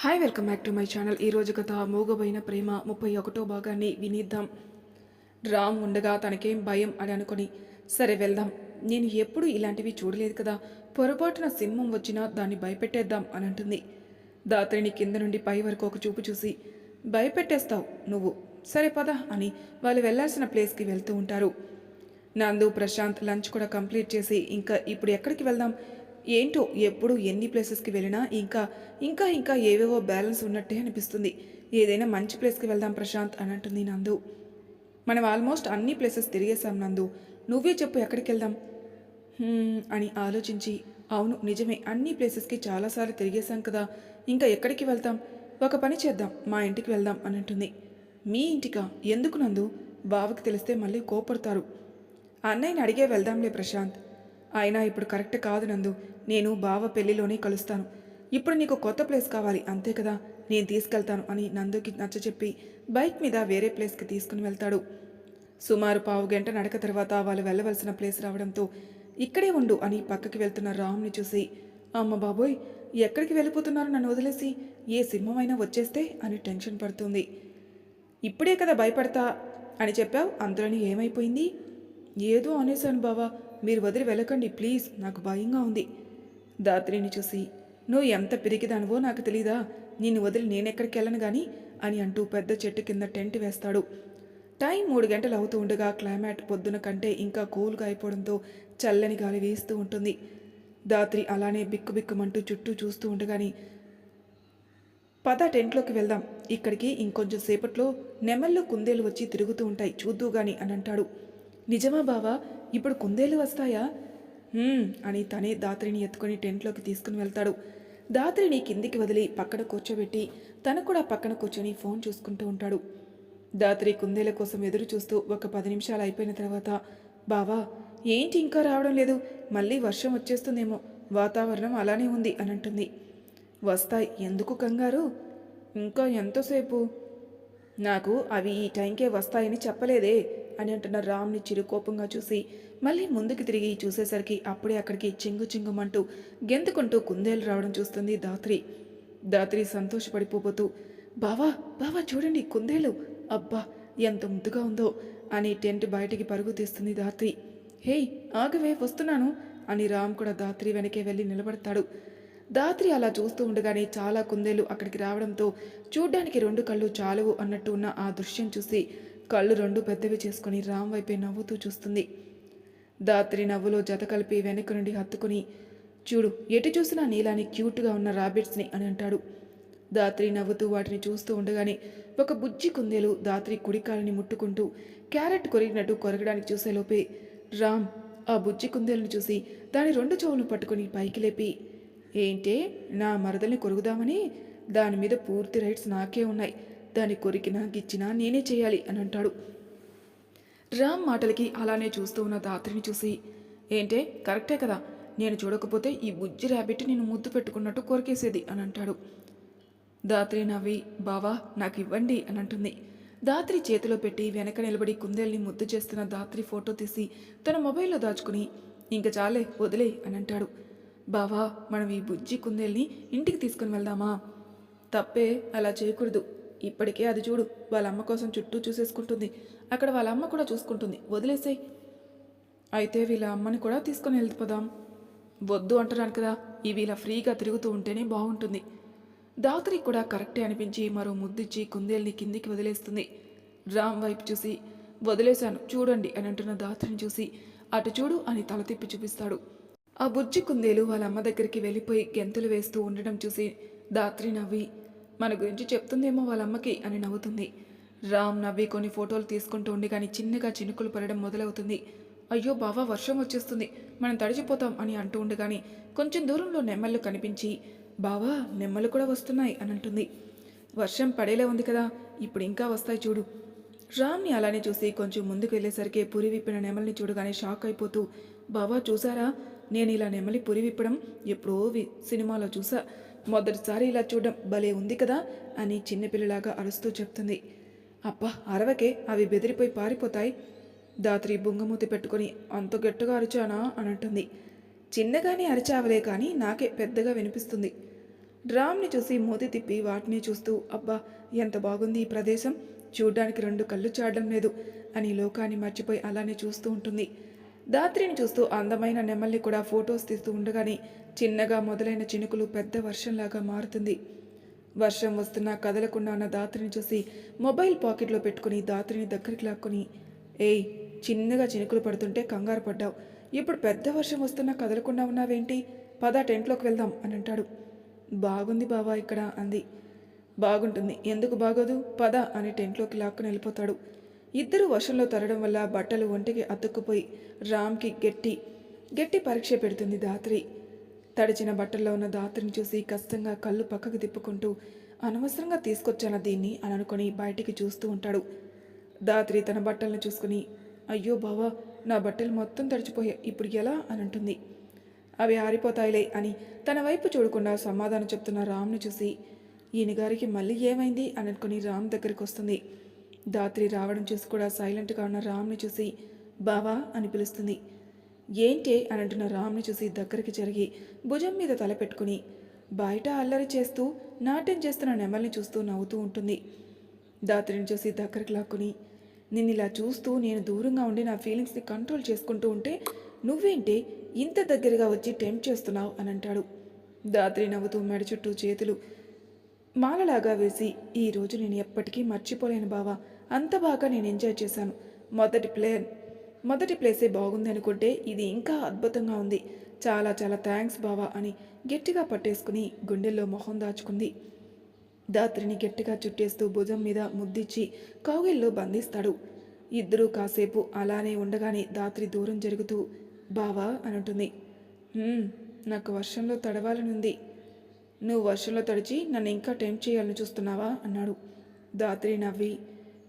Hi welcome back to my channel ఈరోజు కథ మూగబోయిన ప్రేమ. ముప్పై ఒకటో భాగాన్ని వినిద్దాం. రామ్ ఉండగా తనకేం భయం అని అనుకొని సరే వెళ్దాం. నేను ఎప్పుడు ఇలాంటివి చూడలేదు కదా. పొరపాటున సింహం వచ్చినా దాన్ని భయపెట్టేద్దాం అని అంటుంది. దాత్రిని కింద నుండి పై వరకు ఒక చూపు చూసి భయపెట్టేస్తావు నువ్వు. సరే పద అని వాళ్ళు వెళ్ళాల్సిన ప్లేస్కి వెళ్తూ ఉంటారు. నందు ప్రశాంత్ లంచ్ కూడా కంప్లీట్ చేసి ఇంకా ఇప్పుడు ఎక్కడికి వెళ్దాం? ఏంటో ఎప్పుడు ఎన్ని ప్లేసెస్కి వెళ్ళినా ఇంకా ఇంకా ఇంకా ఏవేవో బ్యాలెన్స్ ఉన్నట్టే అనిపిస్తుంది. ఏదైనా మంచి ప్లేస్కి వెళ్దాం ప్రశాంత్ అని అంటుంది నందు. మనం ఆల్మోస్ట్ అన్ని ప్లేసెస్ తిరిగేసాం నందు. నువ్వే చెప్పు ఎక్కడికి వెళ్దాం? అని ఆలోచించి అవును నిజమే అన్ని ప్లేసెస్కి చాలాసార్లు తిరిగేశాం కదా ఇంకా ఎక్కడికి వెళ్తాం? ఒక పని చేద్దాం మా ఇంటికి వెళ్దాం అని అంటుంది మీ ఇంటికా? ఎందుకు నందు? బావకి తెలిస్తే మళ్ళీ కోపడతారు. అన్నయ్యని అడిగే వెళ్దాంలే ప్రశాంత్. అయినా ఇప్పుడు కరెక్ట్ కాదు నందు. నేను బావ పెళ్ళిలోనే కలుస్తాను. ఇప్పుడు నీకు కొత్త ప్లేస్ కావాలి అంతే కదా? నేను తీసుకెళ్తాను అని నందుకి నచ్చచెప్పి బైక్ మీద వేరే ప్లేస్కి తీసుకుని వెళ్తాడు. సుమారు పావు గంట నడక తర్వాత వాళ్ళు వెళ్ళవలసిన ప్లేస్ రావడంతో ఇక్కడే ఉండు అని పక్కకి వెళ్తున్న రామ్ని చూసి అమ్మ బాబోయ్ ఎక్కడికి వెళ్ళిపోతున్నారు నన్ను వదిలేసి? ఏ సింహమైనా వచ్చేస్తే? అని టెన్షన్ పడుతుంది. ఇప్పుడే కదా భయపడతా అని చెప్పావు అందులోని ఏమైపోయింది? ఏదో అనేశాను బావా మీరు వదిలి వెళ్ళకండి ప్లీజ్ నాకు భయంగా ఉంది. దాత్రిని చూసి నువ్వు ఎంత పిరికిదానివో నాకు తెలీదా? నిన్ను వదిలి నేనెక్కడికి వెళ్ళను గాని? అని అంటూ పెద్ద చెట్టు కింద టెంట్ వేస్తాడు. టైం మూడు గంటలు అవుతూ ఉండగా క్లైమేట్ పొద్దున కంటే ఇంకా కూల్గా అయిపోవడంతో చల్లని గాలి వీస్తూ ఉంటుంది. దాత్రి అలానే బిక్కుబిక్కుమంటూ చుట్టూ చూస్తూ ఉండగాని పద టెంట్లోకి వెళ్దాం. ఇక్కడికి ఇంకొంచెం సేపట్లో నెమల్లో కుందేలు వచ్చి తిరుగుతూ ఉంటాయి. చూద్దూ గాని అని అంటాడు. నిజమా బావా? ఇప్పుడు కుందేలు వస్తాయా? అని తనే దాత్రిని ఎత్తుకొని టెంట్లోకి తీసుకుని వెళ్తాడు. దాత్రిని కిందికి వదిలి పక్కన కూర్చోబెట్టి తను కూడా పక్కన కూర్చొని ఫోన్ చూసుకుంటూ ఉంటాడు. దాత్రి కుందేల కోసం ఎదురు చూస్తూ ఒక పది నిమిషాలు అయిపోయిన తర్వాత బావా ఏంటి ఇంకా రావడం లేదు? మళ్ళీ వర్షం వచ్చేస్తుందేమో. వాతావరణం అలానే ఉంది అని అంటుంది. వస్తాయి. ఎందుకు కంగారు? ఇంకా ఎంతసేపు? నాకు అవి ఈ టైంకే వస్తాయని చెప్పలేదే. అని అంటున్న రామ్ని చిరుకోపంగా చూసి మళ్ళీ ముందుకు తిరిగి చూసేసరికి అప్పుడే అక్కడికి చింగు చింగుమంటూ గెంతుకుంటూ కుందేలు రావడం చూస్తుంది దాత్రి. దాత్రి సంతోషపడిపోబోతూ బావా బావా చూడండి కుందేలు. అబ్బా ఎంత ముద్దుగా ఉందో అని టెంట్ బయటికి పరుగు తీస్తుంది దాత్రి. హేయ్ ఆగవే వస్తున్నాను అని రామ్ కూడా దాత్రి వెనకే వెళ్ళి నిలబడతాడు. దాత్రి అలా చూస్తూ ఉండగానే చాలా కుందేలు అక్కడికి రావడంతో చూడ్డానికి రెండు కళ్ళు చాలవు అన్నట్టు ఉన్న ఆ దృశ్యం చూసి కళ్ళు రెండు పెద్దవి చేసుకుని రామ్ వైపే నవ్వుతూ చూస్తుంది. దాత్రి నవ్వులో జత కలిపి వెనక నుండి హత్తుకుని చూడు ఎటు చూసినా నీలాని క్యూట్గా ఉన్న రాబిట్స్ని అని అంటాడు. దాత్రి నవ్వుతూ వాటిని చూస్తూ ఉండగానే ఒక బుజ్జి కుందేలు దాత్రి కుడికాలని ముట్టుకుంటూ క్యారెట్ కొరిగినట్టు కొరగడానికి చూసేలోపే రామ్ ఆ బుజ్జి కుందేలుని చూసి దాని రెండు చెవులను పట్టుకుని పైకి లేపి ఏంటే నా మరదల్ని కొరుగుదామని దాని మీద పూర్తి రైట్స్ నాకే ఉన్నాయి. దాన్ని కొరికినా గిచ్చినా నేనే చేయాలి అని అంటాడు రామ్ మాటలకి అలానే చూస్తూ ఉన్న దాత్రిని చూసి ఏంటే కరెక్టే కదా నేను చూడకపోతే ఈ బుజ్జి ర్యాబిట్ నేను ముద్దు పెట్టుకున్నట్టు కొరికేసేది అని అంటాడు దాత్రి నవ్వి బావా నాకు ఇవ్వండి అని అంటుంది దాత్రి చేతిలో పెట్టి వెనక నిలబడి కుందేల్ని ముద్దు చేస్తున్న దాత్రి ఫోటో తీసి తన మొబైల్లో దాచుకుని ఇంక చాలే వదిలే అని అంటాడు బావా మనం ఈ బుజ్జి కుందేల్ని ఇంటికి తీసుకుని వెళ్దామా? తప్పే అలా చేయకూడదు. ఇప్పటికే అది చూడు వాళ్ళ అమ్మ కోసం చుట్టూ చూసేసుకుంటుంది. అక్కడ వాళ్ళ అమ్మ కూడా చూసుకుంటుంది. వదిలేసేయ్. అయితే వీళ్ళ అమ్మని కూడా తీసుకొని వెళ్ళిపోదాం. వద్దు అంటున్నాను కదా. ఇవి ఇలా ఫ్రీగా తిరుగుతూ ఉంటేనే బాగుంటుంది. దాత్రికి కూడా కరెక్టే అనిపించి మరో ముద్దిచ్చి కుందేల్ని కిందికి వదిలేస్తుంది. రామ్ వైపు చూసి వదిలేశాను చూడండి అని అంటున్న దాత్రిని చూసి అటు చూడు అని తల తిప్పి చూపిస్తాడు. ఆ బుజ్జి కుందేలు వాళ్ళ అమ్మ దగ్గరికి వెళ్ళిపోయి గెంతులు వేస్తూ ఉండడం చూసి దాత్రి నవ్వి మన గురించి చెప్తుందేమో వాళ్ళ అమ్మకి అని నవ్వుతుంది. రామ్ నవ్వి కొన్ని ఫోటోలు తీసుకుంటూ ఉండి కానీ చిన్నగా చినుకులు పడడం మొదలవుతుంది. అయ్యో బావా వర్షం వచ్చేస్తుంది. మనం తడిచిపోతాం అని అంటూ ఉండగానే కొంచెం దూరంలో నెమ్మలు కనిపించి బావా నెమ్మలు కూడా వస్తున్నాయి అని అంటుంది. వర్షం పడేలా ఉంది కదా ఇప్పుడు ఇంకా వస్తాయి చూడు. రామ్ని అలానే చూసి కొంచెం ముందుకు వెళ్ళేసరికి పురి విప్పిన నెమలిని చూడగానే షాక్ అయిపోతూ బావా చూసారా? నేను ఇలా నెమలి పురి విప్పడం ఎప్పుడో వి- సినిమాలో చూసా. మొదటిసారి ఇలా చూడడం భలే ఉంది కదా అని చిన్నపిల్లలాగా అరుస్తూ చెప్తుంది. అబ్బా అరవకే అవి బెదిరిపోయి పారిపోతాయి. దాత్రి బుంగమూతి పెట్టుకొని అంత గట్టిగా అరిచానా అని అంటుంది చిన్నగానే అరిచావలే కానీ నాకే పెద్దగా వినిపిస్తుంది. డ్రామ్ని చూసి మూతి తిప్పి వాటిని చూస్తూ అబ్బా ఎంత బాగుంది ఈ ప్రదేశం. చూడ్డానికి రెండు కళ్ళు చాడడం లేదు అని లోకాన్ని మర్చిపోయి అలానే చూస్తూ ఉంటుంది. దాత్రిని చూస్తూ అందమైన నెమల్ని కూడా ఫొటోస్ తీస్తూ ఉండగానే చిన్నగా మొదలైన చినుకులు పెద్ద వర్షంలాగా మారుతుంది. వర్షం వస్తున్నా కదలకుండా ఉన్న దాత్రిని చూసి మొబైల్ పాకెట్లో పెట్టుకుని దాత్రిని దగ్గరికి లాక్కొని ఏయ్ చిన్నగా చినుకులు పడుతుంటే కంగారు పడ్డావు. ఇప్పుడు పెద్ద వర్షం వస్తున్నా కదలకుండా ఉన్నావేంటి? పద టెంట్లోకి వెళ్దాం అని అంటాడు. బాగుంది బావా ఇక్కడ అంది. బాగుంటుంది. ఎందుకు బాగోదు? పద అని టెంట్లోకి లాక్కుని వెళ్ళిపోతాడు. ఇద్దరు వర్షంలో తరడం వల్ల బట్టలు ఒంటికి అతుక్కుపోయి రామ్కి గట్టి గట్టి పరీక్ష పెడుతుంది దాత్రి. తడిచిన బట్టల్లో ఉన్న దాత్రిని చూసి కష్టంగా కళ్ళు పక్కకు తిప్పుకుంటూ అనవసరంగా తీసుకొచ్చాను దీన్ని అని అనుకుని బయటికి చూస్తూ ఉంటాడు. దాత్రి తన బట్టలను చూసుకుని అయ్యో బావా నా బట్టలు మొత్తం తడిచిపోయాయి ఇప్పుడు ఎలా? అని అంటుంది. అవి ఆరిపోతాయిలే అని తన వైపు చూడకుండా సమాధానం చెప్తున్న రామ్ను చూసి ఈయన గారికి మళ్ళీ ఏమైంది? అని అనుకుని రామ్ దగ్గరికి వస్తుంది. దాత్రి రావడం చూసి కూడా సైలెంట్గా ఉన్న రామ్ని చూసి బావా అని పిలుస్తుంది. ఏంటే అని అంటున్న రామ్ని చూసి దగ్గరికి జరిగి భుజం మీద తలపెట్టుకుని బయట అల్లరి చేస్తూ నాట్యం చేస్తున్న నెమల్ని చూస్తూ నవ్వుతూ ఉంటుంది. దాత్రిని చూసి దగ్గరికి లాక్కుని నిన్ను ఇలా చూస్తూ నేను దూరంగా ఉండి నా ఫీలింగ్స్ని కంట్రోల్ చేసుకుంటూ ఉంటే నువ్వేంటి ఇంత దగ్గరగా వచ్చి టెంప్ట్ చేస్తున్నావు? అని అంటాడు. దాత్రి నవ్వుతూ మెడ చుట్టూ చేతులు మాలలాగా వేసి ఈ రోజు నేను ఎప్పటికీ మర్చిపోలేను బావా. అంత బాగా నేను ఎంజాయ్ చేశాను. మొదటి ప్లేయర్ మొదటి ప్లేసే బాగుంది అనుకుంటే ఇది ఇంకా అద్భుతంగా ఉంది. చాలా చాలా థ్యాంక్స్ బావా అని గట్టిగా పట్టేసుకుని గుండెల్లో మొహం దాచుకుంది. దాత్రిని గట్టిగా చుట్టేస్తూ భుజం మీద ముద్దిచ్చి కౌగిల్లో బంధిస్తాడు. ఇద్దరూ కాసేపు అలానే ఉండగానే దాత్రి దూరం జరుగుతూ బావా అని అంటుంది నాకు వర్షంలో తడవాలనుంది. నువ్వు వర్షంలో తడిచి నన్ను ఇంకా టెంప్ట్ చేయాలని చూస్తున్నావా? అన్నాడు. దాత్రి నవ్వి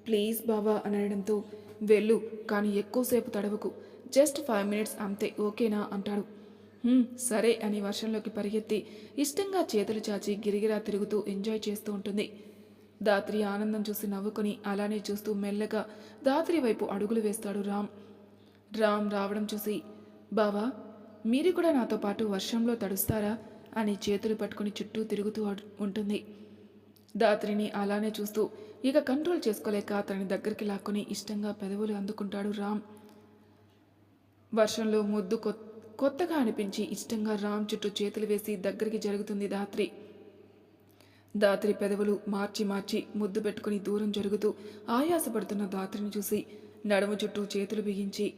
ప్లీజ్ బావా అని అనడంతో వెళ్ళు కానీ ఎక్కువసేపు తడవకు. జస్ట్ ఫైవ్ మినిట్స్ అంతే ఓకేనా? అంటాడు. సరే అని వర్షంలోకి పరిగెత్తి ఇష్టంగా చేతులు చాచి గిరిగిరా తిరుగుతూ ఎంజాయ్ చేస్తూ ఉంటుంది. దాత్రి ఆనందం చూసి నవ్వుకొని అలానే చూస్తూ మెల్లగా దాత్రి వైపు అడుగులు వేస్తాడు రామ్. రామ్ రావడం చూసి బావా మీరు కూడా నాతో పాటు వర్షంలో తడుస్తారా? అని చేతులు పట్టుకుని చుట్టూ తిరుగుతూ ఉంటుంది. దాత్రిని అలానే చూస్తూ ఇక కంట్రోల్ చేసుకోలేక అతని దగ్గరికి లాక్కొని ఇష్టంగా పెదవులు అందుకుంటాడు రామ్. వర్షంలో ముద్దు కొత్త కొత్తగా అనిపించి ఇష్టంగా రామ్ చుట్టూ చేతులు వేసి దగ్గరికి జరుగుతుంది దాత్రి దాత్రి పెదవులు మార్చి మార్చి ముద్దు పెట్టుకుని దూరం జరుగుతూ ఆయాసపడుతున్న దాత్రిని చూసి నడుము చుట్టూ చేతులు బిగించి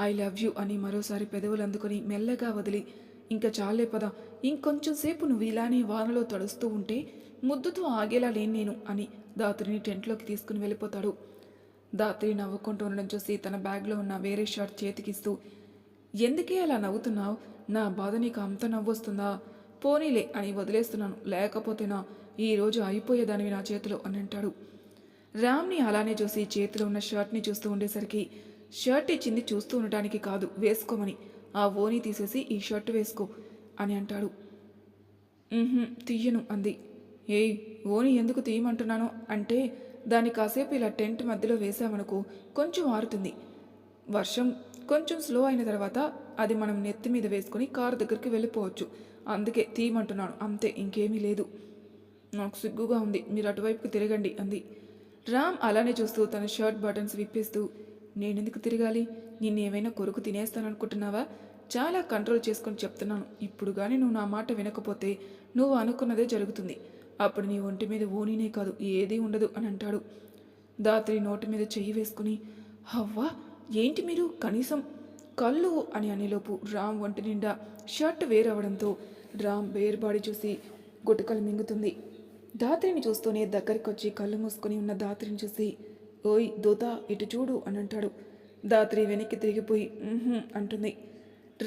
ఐ లవ్ యూ అని మరోసారి పెదవులు అందుకొని మెల్లగా వదిలి ఇంకా చాలే పద ఇంకొంచెం సేపు నువ్వు ఇలానే వానలో తడుస్తూ ఉంటే ముద్దుతో ఆగేలా లేను నేను అని దాత్రిని టెంట్లోకి తీసుకుని వెళ్ళిపోతాడు. దాత్రి నవ్వుకుంటూ ఉండడం చూసి తన బ్యాగ్లో ఉన్న వేరే షర్ట్ చేతికిస్తూ ఎందుకే అలా నవ్వుతున్నావు? నా బాధ నీకు అంత నవ్వొస్తుందా? పోనీలే అని వదిలేస్తున్నాను. లేకపోతేనా ఈరోజు అయిపోయేదానివి నా చేతిలో అని అంటాడు. రామ్ని అలానే చూసి చేతిలో ఉన్న షర్ట్ని చూస్తూ ఉండేసరికి షర్ట్ ఇచ్చింది చూస్తూ ఉండటానికి కాదు వేసుకోమని. ఆ ఓని తీసేసి ఈ షర్ట్ వేసుకో అని అంటాడు. తీయను అంది. ఏయ్ ఓని ఎందుకు తీయమంటున్నాను? అంటే దాన్ని కాసేపు ఇలా టెంట్ మధ్యలో వేసామనుకో కొంచెం ఆరుతుంది. వర్షం కొంచెం స్లో అయిన తర్వాత అది మనం నెత్తి మీద వేసుకొని కారు దగ్గరికి వెళ్ళిపోవచ్చు. అందుకే తీయమంటున్నాను. అంతే ఇంకేమీ లేదు. నాకు సిగ్గుగా ఉంది. మీరు అటువైపుకి తిరగండి అంది. రామ్ అలానే చూస్తూ తన షర్ట్ బటన్స్ విప్పేస్తూ నేనెందుకు తిరగాలి? నిన్ను ఏమైనా కొరుకు తినేస్తాననుకుంటున్నావా? చాలా కంట్రోల్ చేసుకొని చెప్తున్నాను. ఇప్పుడు కానీ నువ్వు నా మాట వినకపోతే నువ్వు అనుకున్నదే జరుగుతుంది. అప్పుడు నీ ఒంటి మీద ఓనీనే కాదు ఏదీ ఉండదు అని అంటాడు. దాత్రి నోటి మీద చెయ్యి వేసుకుని హవ్వా ఏంటి మీరు? కనీసం కళ్ళు అని అనేలోపు రామ్ ఒంటి నిండా షర్ట్ వేరవడంతో రామ్ బేర్బాడి చూసి గుటకలు మింగుతుంది. దాత్రిని చూస్తూనే దగ్గరికి వచ్చి కళ్ళు మూసుకొని ఉన్న దాత్రిని చూసి ఓయ్ దూత ఇటు చూడు అని అంటాడు. దాత్రి వెనక్కి తిరిగిపోయి అంటుంది.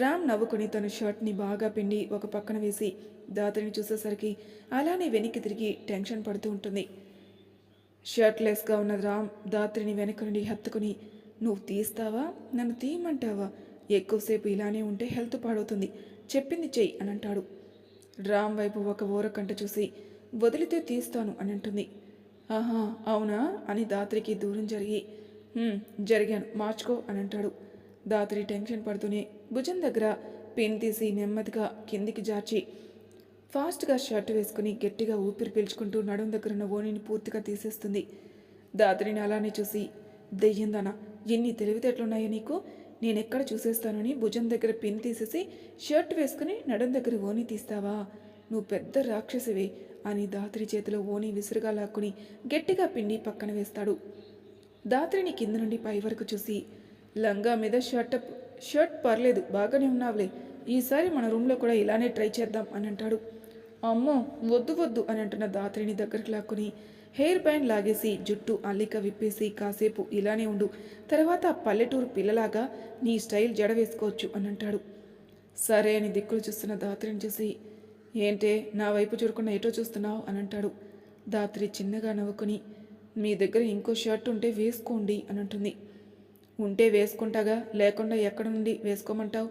రామ్ నవ్వుకొని తన షర్ట్ని బాగా పిండి ఒక పక్కన వేసి దాత్రిని చూసేసరికి అలానే వెనక్కి తిరిగి టెన్షన్ పడుతూ ఉంటుంది. షర్ట్లెస్గా ఉన్న రామ్ దాత్రిని వెనక నుండి హత్తుకుని నువ్వు తీస్తావా? నన్ను తీయమంటావా? ఎక్కువసేపు ఇలానే ఉంటే హెల్త్ పాడవుతుంది. చెప్పింది చెయ్యి అని అంటాడు. రామ్ వైపు ఒక ఊరకంట చూసి వదిలితే తీస్తాను అని అంటుంది. ఆహా అవునా? అని దాత్రికి దూరం జరిగి జరిగాను మార్చుకో అని అంటాడు. దాత్రి టెన్షన్ పడుతూనే భుజం దగ్గర పిన్ తీసి నెమ్మదిగా కిందికి జార్చి ఫాస్ట్గా షర్ట్ వేసుకుని గట్టిగా ఊపిరి పీల్చుకుంటూ నడుం దగ్గర ఉన్న ఓణిని పూర్తిగా తీసేస్తుంది. దాత్రిని అలానే చూసి దెయ్యిందనా ఎన్ని తెలివితేటలున్నాయో నీకు? నేనెక్కడ చూసేస్తానని భుజం దగ్గర పిన్ తీసేసి షర్ట్ వేసుకుని నడుం దగ్గర ఓణి తీస్తావా? నువ్వు పెద్ద రాక్షసివే అని దాత్రి చేతిలో ఓణి విసురుగా లాక్కుని గట్టిగా పిండి పక్కన వేస్తాడు. దాత్రిని కింద నుండి పై వరకు చూసి లంగా మీద షర్ట్ షర్ట్ పర్లేదు బాగానే ఉన్నావులే. ఈసారి మన రూమ్లో కూడా ఇలానే ట్రై చేద్దాం అని అంటాడు. అమ్మో వద్దు వద్దు అని అంటున్న దాత్రిని దగ్గరికి లాక్కుని హెయిర్ బ్యాండ్ లాగేసి జుట్టు అల్లిక విప్పేసి కాసేపు ఇలానే ఉండు. తర్వాత పల్లెటూరు పిల్లలాగా నీ స్టైల్ జడ వేసుకోవచ్చు అని అంటాడు. సరే అని దిక్కులు చూస్తున్న దాత్రిని చూసి ఏంటే నా వైపు చూడకుండా ఎటో చూస్తున్నావు అని అంటాడు. దాత్రి చిన్నగా నవ్వుకుని మీ దగ్గర ఇంకో షర్ట్ ఉంటే వేసుకోండి అని అంటుంది. ఉంటే వేసుకుంటాగా లేకుండా ఎక్కడ నుండి వేసుకోమంటావు?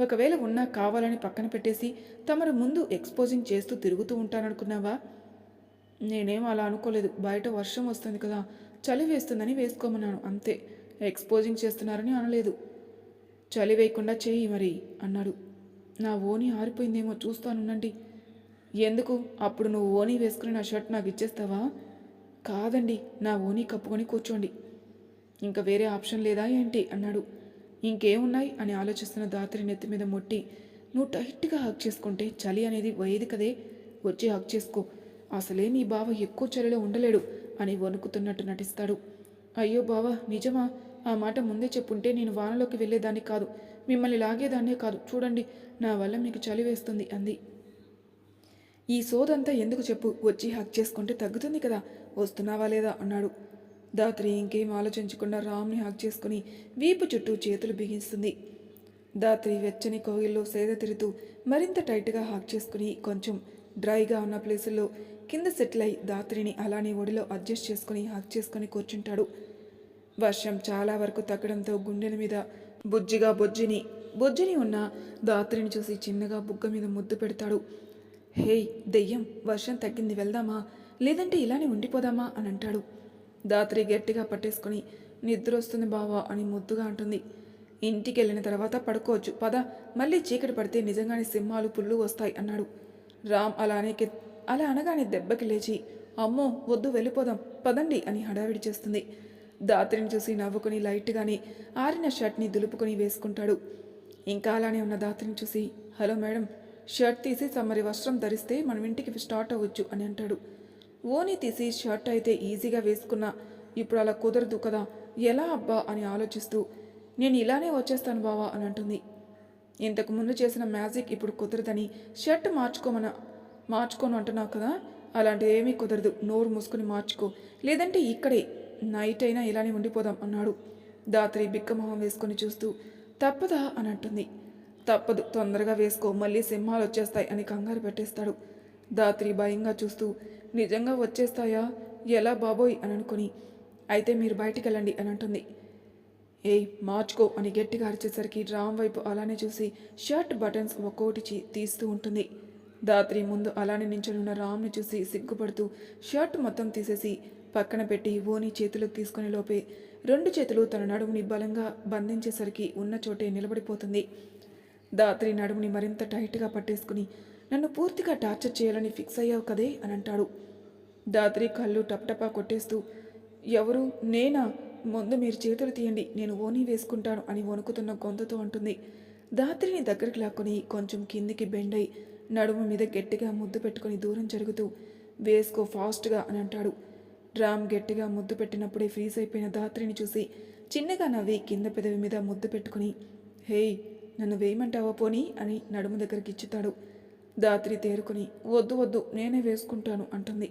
ఒకవేళ ఉన్నా కావాలని పక్కన పెట్టేసి తమరు ముందు ఎక్స్పోజింగ్ చేస్తూ తిరుగుతూ ఉంటాననుకున్నావా? నేనేం అలా అనుకోలేదు. బయట వర్షం వస్తుంది కదా చలి వేస్తుందని వేసుకోమన్నాను. అంతే ఎక్స్పోజింగ్ చేస్తున్నారని అనలేదు. చలి వేయకుండా చేయి మరి అన్నాడు. నా ఓని ఆరిపోయిందేమో చూస్తానుండండి. ఎందుకు? అప్పుడు నువ్వు ఓని వేసుకుని నా షర్ట్ నాకు ఇచ్చేస్తావా? కాదండి నా ఓని కప్పుకొని కూర్చోండి. ఇంకా వేరే ఆప్షన్ లేదా ఏంటి? అన్నాడు. ఇంకేమున్నాయి అని ఆలోచిస్తున్న దాత్రి నెత్తి మీద మొట్టి నువ్వు టైట్గా హక్ చేసుకుంటే చలి అనేది పోయేది కదే. వచ్చి హక్ చేసుకో. అసలే నీ బావ ఎక్కువ చలిలో ఉండలేడు అని వణుకుతున్నట్టు నటిస్తాడు. అయ్యో బావ నిజమా? ఆ మాట ముందే చెప్పుంటే నేను వానలోకి వెళ్ళేదాన్ని కాదు. మిమ్మల్ని లాగేదాన్నే కాదు. చూడండి నా వల్ల మీకు చలి వేస్తుంది అంది. ఈ సోదంతా ఎందుకు చెప్పు? వచ్చి హక్ చేసుకుంటే తగ్గుతుంది కదా. వస్తున్నావా లేదా? అన్నాడు. దాత్రి ఇంకేం ఆలోచించకుండా రామ్ని హక్ చేసుకుని వీపు చుట్టూ చేతులు బిగిస్తుంది దాత్రి వెచ్చని కోయిల్లో సేద తిరుగుతూ మరింత టైట్గా హాక్ చేసుకుని కొంచెం డ్రైగా ఉన్న ప్లేసుల్లో కింద సెటిల్ అయి దాత్రిని అలానే ఒడిలో అడ్జస్ట్ చేసుకుని హాక్ చేసుకుని కూర్చుంటాడు. వర్షం చాలా వరకు తగ్గడంతో గుండెల మీద బుజ్జిగా బొజ్జిని బొజ్జిని ఉన్న దాత్రిని చూసి చిన్నగా బుగ్గ మీద ముద్దు పెడతాడు. హేయ్ దెయ్యం వర్షం తగ్గింది వెళ్దామా? లేదంటే ఇలానే ఉండిపోదామా? అని అంటాడు. దాత్రి గట్టిగా పట్టేసుకుని నిద్ర వస్తుంది బావా అని ముద్దుగా అంటుంది. ఇంటికి వెళ్ళిన తర్వాత పడుకోవచ్చు. పద మళ్ళీ చీకటి పడితే నిజంగానే సింహాలు పుల్లు వస్తాయి అన్నాడు. రామ్ అలానే అలా అనగానే దెబ్బకి లేచి అమ్మో వద్దు వెళ్ళిపోదాం పదండి అని హడావిడి చేస్తుంది. దాత్రిని చూసి నవ్వుకుని లైట్గానే ఆరిన షర్ట్ని దులుపుకొని వేసుకుంటాడు. ఇంకా అలానే ఉన్న దాత్రిని చూసి హలో మేడం షర్ట్ తీసి సమ్మరి వస్త్రం ధరిస్తే మనం ఇంటికి స్టార్ట్ అవ్వచ్చు అని అంటాడు. ఓని తీసి షర్ట్ అయితే ఈజీగా వేసుకున్నా. ఇప్పుడు అలా కుదరదు కదా. ఎలా అబ్బా అని ఆలోచిస్తూ నేను ఇలానే వచ్చేస్తాను బావా అని అంటుంది. ఇంతకు ముందు చేసిన మ్యాజిక్ ఇప్పుడు కుదరదని షర్ట్ మార్చుకోమన మార్చుకోను అంటున్నావు కదా. అలాంటిది ఏమీ కుదరదు. నోరు మూసుకుని మార్చుకో. లేదంటే ఇక్కడే నైట్ అయినా ఇలానే ఉండిపోదాం అన్నాడు. దాత్రి బిక్కమొహం వేసుకొని చూస్తూ తప్పదా అని అంటుంది. తప్పదు తొందరగా వేసుకో. మళ్ళీ సింహాలు వచ్చేస్తాయి అని కంగారు పెట్టేస్తాడు. దాత్రి భయంగా చూస్తూ నిజంగా వచ్చేస్తాయా? ఎలా బాబోయ్? అని అనుకుని అయితే మీరు బయటికి వెళ్ళండి అని అంటుంది. ఏయ్ మార్చుకో అని గట్టిగా అరిచేసరికి రామ్ వైపు అలానే చూసి షర్ట్ బటన్స్ ఒక్కోటి తీస్తూ ఉంటుంది. దాత్రి ముందు అలానే నించొనున్న రామ్ని చూసి సిగ్గుపడుతూ షర్ట్ మొత్తం తీసేసి పక్కన పెట్టి ఓని చేతిలోకి తీసుకునే లోపే రెండు చేతులు తన నడుముని బలంగా బంధించేసరికి ఉన్న చోటే నిలబడిపోతుంది. దాత్రి నడుముని మరింత టైట్గా పట్టేసుకుని నన్ను పూర్తిగా టార్చర్ చేయాలని ఫిక్స్ అయ్యావు కదే? అని అంటాడు. దాత్రి కళ్ళు టపటపా కొట్టేస్తూ ఎవరు? నేనా? ముందు మీరు చేతులు తీయండి నేను ఓనీ వేసుకుంటాను అని వణుకుతున్న గొంతుతో అంటుంది. దాత్రిని దగ్గరికి లాక్కొని కొంచెం కిందికి బెండై నడుము మీద గట్టిగా ముద్దు పెట్టుకొని దూరం జరుగుతూ వేసుకో ఫాస్ట్గా అని అంటాడు. రామ్ గట్టిగా ముద్దు పెట్టినప్పుడే ఫ్రీజ్ అయిపోయిన దాత్రిని చూసి చిన్నగా నవ్వి కింద పెదవి మీద ముద్దు పెట్టుకుని హేయ్ నన్ను వేయమంటావా పోనీ? అని నడుము దగ్గరికి ఇచ్చుతాడు. దాత్రి తేరుకుని వద్దు వద్దు నేనే వేసుకుంటాను అంటుంది.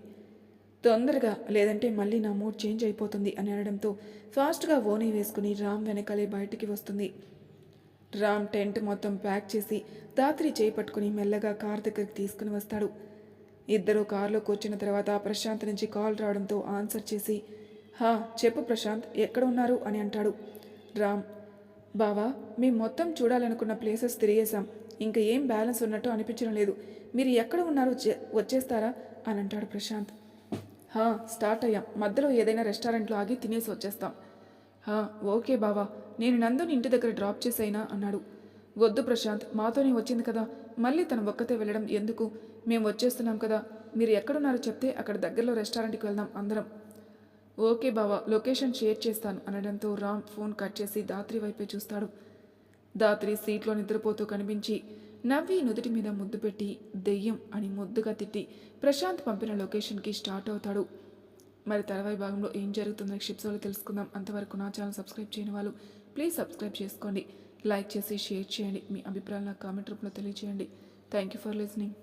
తొందరగా లేదంటే మళ్ళీ నా మూడ్ చేంజ్ అయిపోతుంది అని అనడంతో ఫాస్ట్గా ఓనీ వేసుకుని రామ్ వెనకాలే బయటికి వస్తుంది. రామ్ టెంట్ మొత్తం ప్యాక్ చేసి దాత్రి చేయి పట్టుకుని మెల్లగా కార్ దగ్గరికి తీసుకుని వస్తాడు. ఇద్దరు కారులో కూర్చున్న తర్వాత ప్రశాంత్ నుంచి కాల్ రావడంతో ఆన్సర్ చేసి హా చెప్పు ప్రశాంత్ ఎక్కడ ఉన్నారు? అని అంటాడు. రామ్ బావా మేము మొత్తం చూడాలనుకున్న ప్లేసెస్ తిరిగేశాం. ఇంకా ఏం బ్యాలెన్స్ ఉన్నట్టు అనిపించడం లేదు. మీరు ఎక్కడ ఉన్నారు? వచ్చేస్తారా? అని అంటాడు ప్రశాంత్. హా స్టార్ట్ అయ్యాం. మధ్యలో ఏదైనా రెస్టారెంట్లో ఆగి తినేసి వచ్చేస్తాం. హా ఓకే బావా. నేను నందుని ఇంటి దగ్గర డ్రాప్ చేసైనా అన్నాడు. వద్దు ప్రశాంత్ మాతోనే వచ్చింది కదా. మళ్ళీ తన ఒక్కతే వెళ్ళడం ఎందుకు? మేము వచ్చేస్తున్నాం కదా. మీరు ఎక్కడున్నారో చెప్తే అక్కడ దగ్గరలో రెస్టారెంట్కి వెళ్దాం అందరం. ఓకే బావా లొకేషన్ షేర్ చేస్తాను అనడంతో రామ్ ఫోన్ కట్ చేసి దాత్రి వైపే చూస్తాడు. దాత్రి సీట్లో నిద్రపోతూ కనిపించి నవ్వి నుదుటి మీద ముద్దు పెట్టి దెయ్యం అని ముద్దుగా తిట్టి ప్రశాంత్ పంపిన లొకేషన్కి స్టార్ట్ అవుతాడు. మరి తర్వాయి భాగంలో ఏం జరుగుతుందో క్షిప్సోలో తెలుసుకుందాం. అంతవరకు నా ఛానల్ సబ్స్క్రైబ్ చేయని వాళ్ళు ప్లీజ్ సబ్స్క్రైబ్ చేసుకోండి. లైక్ చేసి షేర్ చేయండి. మీ అభిప్రాయాలు నాకు కామెంట్ రూపంలో తెలియజేయండి థ్యాంక్ యూ ఫర్ లిసనింగ్